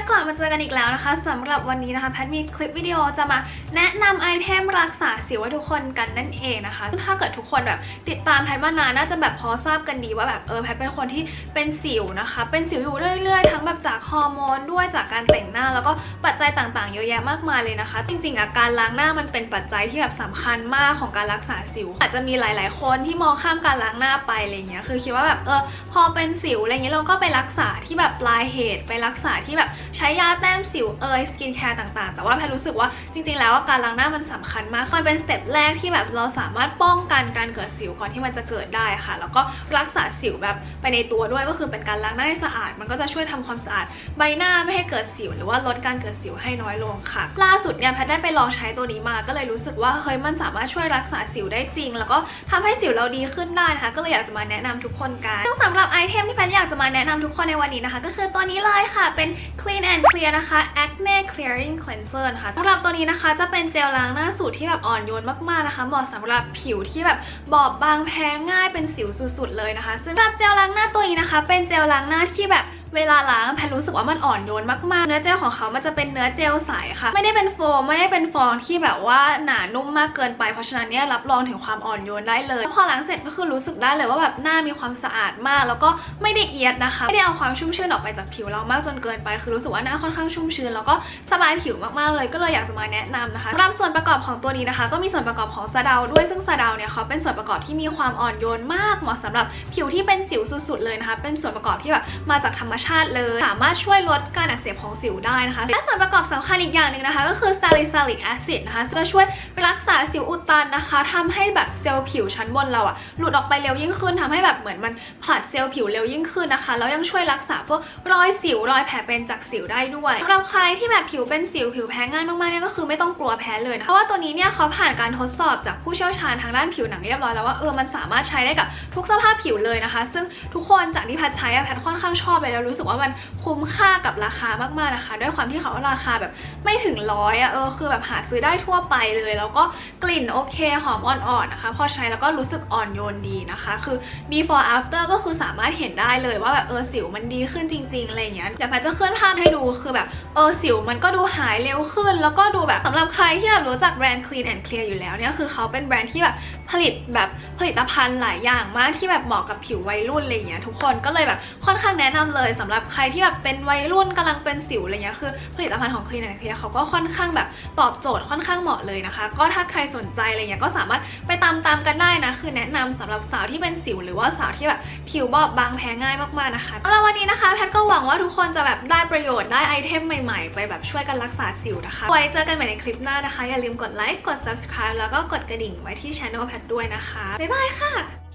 ทก่อนมาเจอกันอีกแล้วนะคะสำหรับวันนี้นะคะแพทมีคลิปวิดีโอจะมาแนะนำไอเทมรักษาสิวให้ทุกคนกันนั่นเองนะคะ ถ้าเกิดทุกคนแบบติดตามแพทมานานน่าจะแบบพอทราบกันดีว่าแบบเออแพทเป็นคนที่เป็นสิวนะคะ เป็นสิวอยู่เรื่อยๆ ทั้งแบบจากฮอร์โมนด้วยจากการแต่งหน้า แล้วก็ปัจจัยต่างๆ เยอะแยะมากมายเลยนะคะ จริงๆอาการล้างหน้ามันเป็นปัจจัยที่แบบสำคัญมากของการรักษาสิว อาจจะมีหลายๆ คนที่มองข้ามการล้างหน้าไปอะไรเงี้ยคือคิดว่าแบบเออพอเป็นสิวอะไรเงี้ยเราก็ไปรักษาที่แบบปลายเหตุไปรักษาที่แบบใช้ยาแต้มสิวเอยสกินแคร์ต่างๆ แต่ว่าแพทรู้สึกว่าจริงๆ แล้วการล้างหน้ามันสำคัญมากมันเป็นสเต็ปแรกที่แบบเราสามารถป้องกันการเกิดสิวก่อนที่มันจะเกิดได้ค่ะ แล้วก็รักษาสิวแบบไปในตัวด้วยก็คือเป็นการล้างหน้าให้สะอาด มันก็จะช่วยทำความสะอาดใบหน้าไม่ให้เกิดสิว หรือว่าลดการเกิดสิวให้น้อยลงค่ะ ล่าสุดเนี่ยแพทได้ไปลองใช้ตัวนี้มาก็เลยรู้สึกว่าเฮ้ยมันสามารถช่วยรักษาสิวได้จริง แล้วก็ทำให้สิวเราดีขึ้นได้นะคะก็เลยอยากจะมาแนะนำทุกคนกันซึ่งสำหรับไอเทมที่แพทอยากจะมาแนะนำทุกคนในวันนี้นะคะ ก็คือตัวนี้เลยค่ะเป็น Clean and Clear นะคะ Acne Clearing Cleanser นะคะสำหรับตัวนี้นะคะจะเป็นเจลล้างหน้าสูตรที่แบบอ่อนโยนมากๆนะคะ เหมาะสำหรับผิวที่แบบบอบบางแพ้ง่ายเป็นสิวสุดๆเลยนะคะ ซึ่งสำหรับเจลล้างหน้าตัวนี้นะคะ เป็นเจลล้างหน้าที่แบบ เวลาล้างแพนรู้สึกว่ามันอ่อนโยนมากๆ เนื้อเจลของเขามันจะเป็นเนื้อเจลใสค่ะ ไม่ได้เป็นโฟมไม่ได้เป็นฟองที่แบบว่าหนานุ่มมากเกินไปเพราะฉะนั้นเนี่ยรับรองถึงความอ่อนโยนได้เลยพอล้างเสร็จก็คือรู้สึกได้เลยว่าแบบหน้ามีความสะอาดมาก แล้วก็ไม่ได้เอียดนะคะไม่ได้เอาความชุ่มชื้นออกไปจากผิวเรามากจนเกินไป คือรู้สึกว่าหน้าค่อนข้างชุ่มชื้นแล้วก็สบายผิวมากๆเลย ก็เลยอยากจะมาแนะนำนะคะสำหรับส่วนประกอบของตัวนี้นะคะ ก็มีส่วนประกอบของสะเดาด้วยซึ่งสะเดาเนี่ยเขาเป็นส่วนประกอบที่มีความอ่อนโยนมากเหมาะสำหรับผิวที่เป็นสิวสุดๆเลยนะคะเป็นส่วนประกอบที่แบบมาจากธรรมชาติเลย สามารถช่วยลดการอักเสบของสิวได้นะคะและส่วนประกอบสำคัญอีกอย่างหนึ่งนะคะ ก็คือ salicylic acid นะคะจะช่วย รักษาสิวอุดตันนะคะทำให้แบบเซลล์ผิวชั้นบนเราอะหลุดออกไปเร็วยิ่งขึ้นทำให้แบบเหมือนมันผลัดเซลล์ผิวเร็วยิ่งขึ้นนะคะแล้วยังช่วยรักษาพวกรอยสิวรอยแผลเป็นจากสิวได้ด้วยสำหรับใครที่แบบผิวเป็นสิวผิวแพ้ง่ายมากๆเนี่ยก็คือไม่ต้องกลัวแพ้เลยนะเพราะว่าตัวนี้เนี่ยเขาผ่านการทดสอบจากผู้เชี่ยวชาญทางด้านผิวหนังเรียบร้อยแล้วว่าเออมันสามารถใช้ได้กับทุกสภาพผิวเลยนะคะ ซึ่งทุกคนจากที่แพทใช้แพทค่อนข้างชอบเลยแล้วรู้สึกว่ามันคุ้มค่ากับราคามากๆนะคะ ด้วยความที่เขาราคาแบบไม่ถึงร้อยอะเออคือแบบหาซื้อได้ทั่วไปเลยแล้วก็กลิ่นโอเคหอมอ่อนๆนะคะ พอใช้แล้วก็รู้สึกอ่อนโยนดีนะคะ คือ before after ก็คือสามารถเห็นได้เลยว่าแบบเออสิวมันดีขึ้นจริงๆอะไรอย่างเงี้ยเดี๋ยวแพทจะขึ้นภาพให้ดูคือแบบเออสิวมันก็ดูหายเร็วขึ้น แล้วก็ดูแบบสำหรับใครที่แบบรู้จักแบรนด์ clean and clear อยู่แล้วเนี่ยคือเขาเป็นแบรนด์ที่แบบผลิตแบบผลิตภัณฑ์หลายอย่างมากที่แบบเหมาะกับผิววัยรุ่นอะไรอย่างเงี้ยทุกคนก็เลยแบบค่อนข้างแนะนำเลยสำหรับใครที่แบบเป็นวัยรุ่นกำลังเป็นสิวอะไรเงี้ยคือผลิตภัณฑ์ของ Clean and Clear เขาก็ค่อนข้างแบบตอบโจทย์ค่อนข้างเหมาะเลยนะคะก็ถ้าใครสนใจอะไรเงี้ยก็สามารถไปตามตามๆกันได้นะ คือแนะนำสำหรับสาวที่เป็นสิว หรือว่าสาวที่แบบผิวบอบบางแพ้ง่ายมากๆนะคะแล้ววันนี้นะคะแพทก็หวังว่าทุกคนจะแบบได้ประโยชน์ได้ไอเทมใหม่ๆ ไปแบบช่วยกันรักษาสิวนะคะ ไว้เจอกันใหม่ในคลิปหน้านะคะ อย่าลืมกดไลค์กด subscribe แล้วก็กดกระดิ่งไว้ที่ช anel แพทด้วยนะคะบ๊ายบายค่ะ